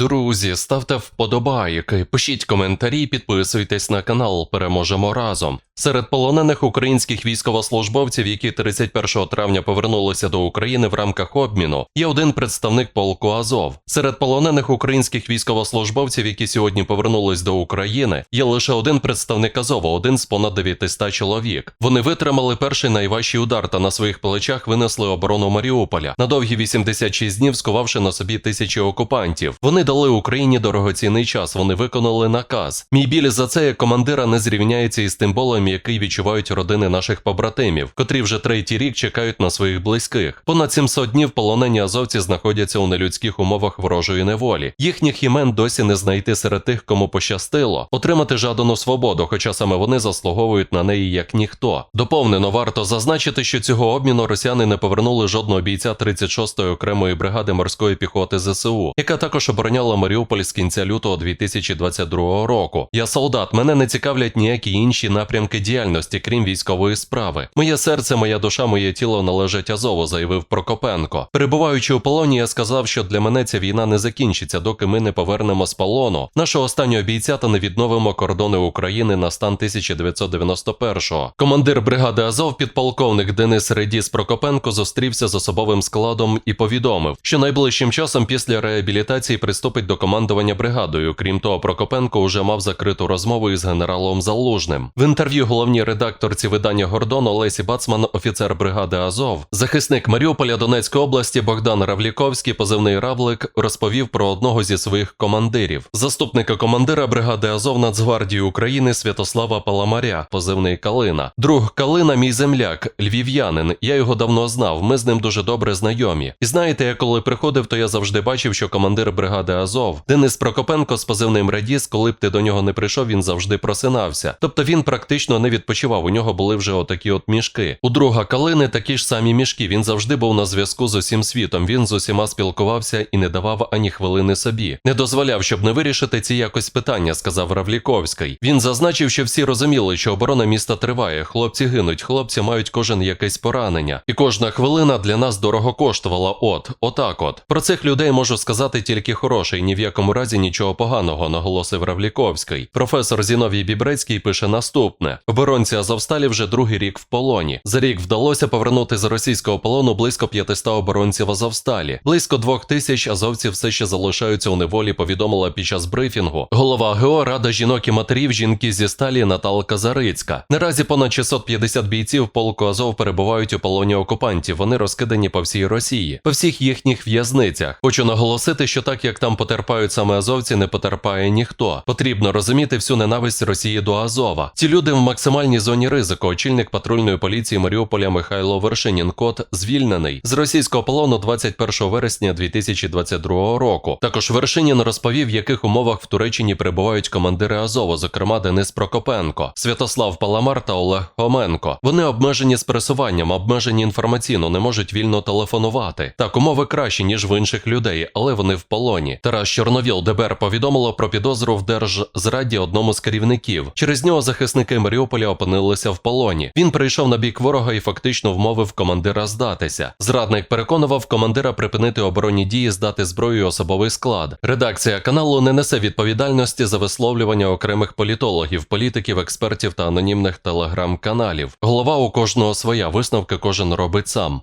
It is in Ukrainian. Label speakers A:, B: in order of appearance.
A: Друзі, ставте вподобайки, пишіть коментарі, підписуйтесь на канал. Переможемо разом. Серед полонених українських військовослужбовців, які 31 травня повернулися до України в рамках обміну, є один представник полку Азов. Серед полонених українських військовослужбовців, які сьогодні повернулись до України, є лише один представник Азова, один з понад 900 чоловік. Вони витримали перший найважчий удар та на своїх плечах винесли оборону Маріуполя на довгі 86 днів, скувавши на собі тисячі окупантів. Вони дали Україні дорогоцінний час. Вони виконали наказ. Мій біль за це як командира не зрівняється із тим болем, який відчувають родини наших побратимів, котрі вже третій рік чекають на своїх близьких. Понад 700 днів полонені азовці знаходяться у нелюдських умовах ворожої неволі. Їхніх імен досі не знайти серед тих, кому пощастило отримати жадану свободу, хоча саме вони заслуговують на неї як ніхто. Доповнено варто зазначити, що цього обміну росіяни не повернули жодного бійця 36-ї окремої бригади морської піхоти ЗСУ, яка також обороняла Маріуполь з кінця лютого 2022 року. Я солдат, мене не цікавлять ніякі інші напрямки діяльності, крім військової справи. Моє серце, моя душа, моє тіло належать Азову, заявив Прокопенко. Перебуваючи у полоні, я сказав, що для мене ця війна не закінчиться, доки ми не повернемо з полону нашого останнього бійця та не відновимо кордони України на стан 1991-го. Командир бригади Азов, підполковник Денис Редіс Прокопенко, зустрівся з особовим складом і повідомив, що найближчим часом після реабілітації приступить до командування бригадою. Крім того, Прокопенко уже мав закриту розмову із генералом Залужним. В інтерв'ю головній редакторці видання Гордон Олесі Бацман, офіцер бригади Азов, захисник Маріуполя Донецької області Богдан Равліковський, позивний Равлик, розповів про одного зі своїх командирів, заступника командира бригади Азов Нацгвардії України Святослава Паламаря, позивний Калина. Друг Калина, мій земляк, львів'янин. Я його давно знав. Ми з ним дуже добре знайомі. І знаєте, я коли приходив, то я завжди бачив, що командир бригади Азов Денис Прокопенко з позивним Радіс, коли б ти до нього не прийшов, він завжди просинався. Тобто він практично не відпочивав. У нього були вже отакі от мішки. У друга Калини такі ж самі мішки. Він завжди був на зв'язку з усім світом. Він з усіма спілкувався і не давав ані хвилини собі. Не дозволяв, щоб не вирішити ці якось питання, сказав Равліковський. Він зазначив, що всі розуміли, що оборона міста триває. Хлопці гинуть, хлопці мають кожен якесь поранення, і кожна хвилина для нас дорого коштувала. От, отак, от про цих людей можу сказати тільки хороше, і ні в якому разі нічого поганого, наголосив Равліковський. Професор Зіновій Бібрецький пише наступне: оборонці Азовсталі вже другий рік в полоні. За рік вдалося повернути з російського полону близько 500 оборонців Азовсталі. Близько двох тисяч азовців все ще залишаються у неволі. Повідомила під час брифінгу голова ГО Рада жінок і матерів жінки зі сталі Наталка Зарицька. Наразі понад 650 бійців полку Азов перебувають у полоні окупантів. Вони розкидані по всій Росії, по всіх їхніх в'язницях. Хочу наголосити, що так як там потерпають саме азовці, не потерпає ніхто. Потрібно розуміти всю ненависть Росії до Азова. Ці люди в максимальній зоні ризику. Очільник патрульної поліції Маріуполя Михайло Вершинін Кот звільнений з російського полону 21 вересня 2022 року. Також Вершинін розповів, в яких умовах в Туреччині перебувають командири Азову, зокрема Денис Прокопенко, Святослав Паламар та Олег Хоменко. Вони обмежені з пересуванням, обмежені інформаційно, не можуть вільно телефонувати. Так, умови кращі ніж в інших людей, але вони в полоні. Тарас Чорновіл ДБР повідомило про підозру в держзраді одному з керівників. Через нього захисники Маріуполя опинилися в полоні. Він прийшов на бік ворога і фактично вмовив командира здатися. Зрадник переконував командира припинити оборонні дії, здати зброю і особовий склад. Редакція каналу не несе відповідальності за висловлювання окремих політологів, політиків, експертів та анонімних телеграм-каналів. Голова у кожного своя висновки кожен робить сам.